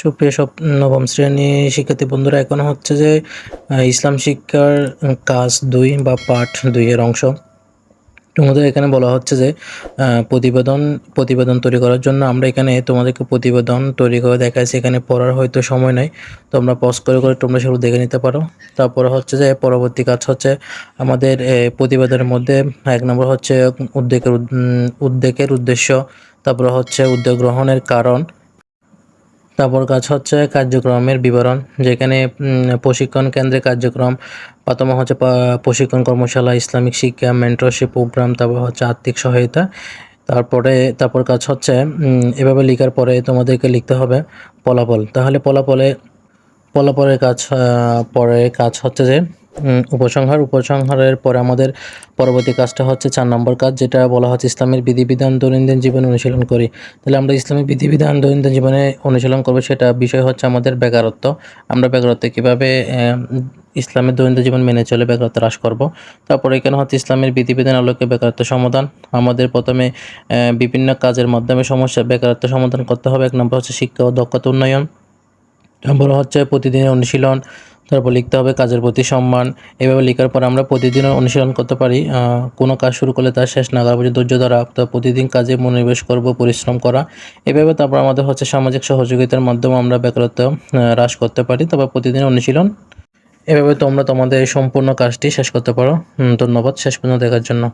সুপ্রিয় সব নবম শ্রেণি শিক্ষার্থী বন্ধুরা, এখন হচ্ছে যে ইসলাম শিক্ষার কাজ দুই বা পাঠ দুই এর অংশ। তোমাদের এখানে বলা হচ্ছে যে প্রতিবেদন প্রতিবেদন তৈরি করার জন্য আমরা এখানে তোমাদেরকে প্রতিবেদন তৈরি করে দেখাচ্ছি এখানে পড়ার হয়তো সময় নাই। তোমরা পজ করে করে তোমরা সেগুলো দেখে নিতে পারো। তারপরে হচ্ছে যে, পরবর্তী কাজ হচ্ছে আমাদের প্রতিবেদনের মধ্যে এক নম্বর হচ্ছে উদ্যোগের উদ্যোগের উদ্দেশ্য, তারপরে হচ্ছে উদ্যোগ গ্রহণের কারণ। তারপর কাজ হচ্ছে কার্যক্রমের বিবরণ, যেখানে প্রশিক্ষণ কেন্দ্রে কার্যক্রম, প্রথম হচ্ছে প্রশিক্ষণ কর্মশালা, ইসলামিক শিক্ষা মেন্টরশিপ প্রোগ্রাম তারপর হচ্ছে আর্থিক সহায়তা, তারপরে, তারপর কাজ হচ্ছে এভাবে লেখার পরে তোমাদেরকে লিখতে হবে ফলাফল। তাহলে ফলাফলে, ফলাফলের কাজ পরে কাজ হচ্ছে যে উপসংহার, উপসংহারের পরে আমাদের পরবর্তী কাজটা হচ্ছে চার নম্বর কাজ, যেটা বলা হচ্ছে ইসলামের বিধিবিধান দৈনন্দিন জীবনে অনুশীলন করি। তাহলে আমরা ইসলামিক বিধিবিধান দৈনন্দিন জীবনে অনুশীলন করব, সেটা বিষয় হচ্ছে আমাদের বেকারত্ব। আমরা বেকারত্ব কীভাবে ইসলামের দৈনন্দিন জীবন মেনে চলে বেকারত্ব হ্রাস করব। তারপরে এখানে হচ্ছে ইসলামের বিধিবিধান আলোকে বেকারত্ব সমাধান। আমাদের প্রথমে বিভিন্ন কাজের মাধ্যমে সমস্যা, বেকারত্ব সমাধান করতে হবে। এক নম্বর হচ্ছে শিক্ষা ও দক্ষতা উন্নয়ন। তারপর হচ্ছে প্রতিদিনের অনুশীলন তারপর লিখতে হবে কাজের প্রতি সম্মান। এভাবে লেখার পর আমরা প্রতিদিন অনুশীলন করতে পারি। কোনো কাজ শুরু করলে তার শেষ না করা পর্যন্ত ধৈর্য ধরা, তো প্রতিদিন কাজে মনোনিবেশ করব, পরিশ্রম করা। এভাবে তারপর আমাদের হচ্ছে সামাজিক সহযোগিতার মাধ্যমে আমরা বেকারত্ব হ্রাস করতে পারি। তারপর প্রতিদিন অনুশীলন। এভাবে তোমরা তোমাদের এই সম্পূর্ণ কাজটি শেষ করতে পারো। ধন্যবাদ। শেষ পর্যন্ত দেখার জন্য।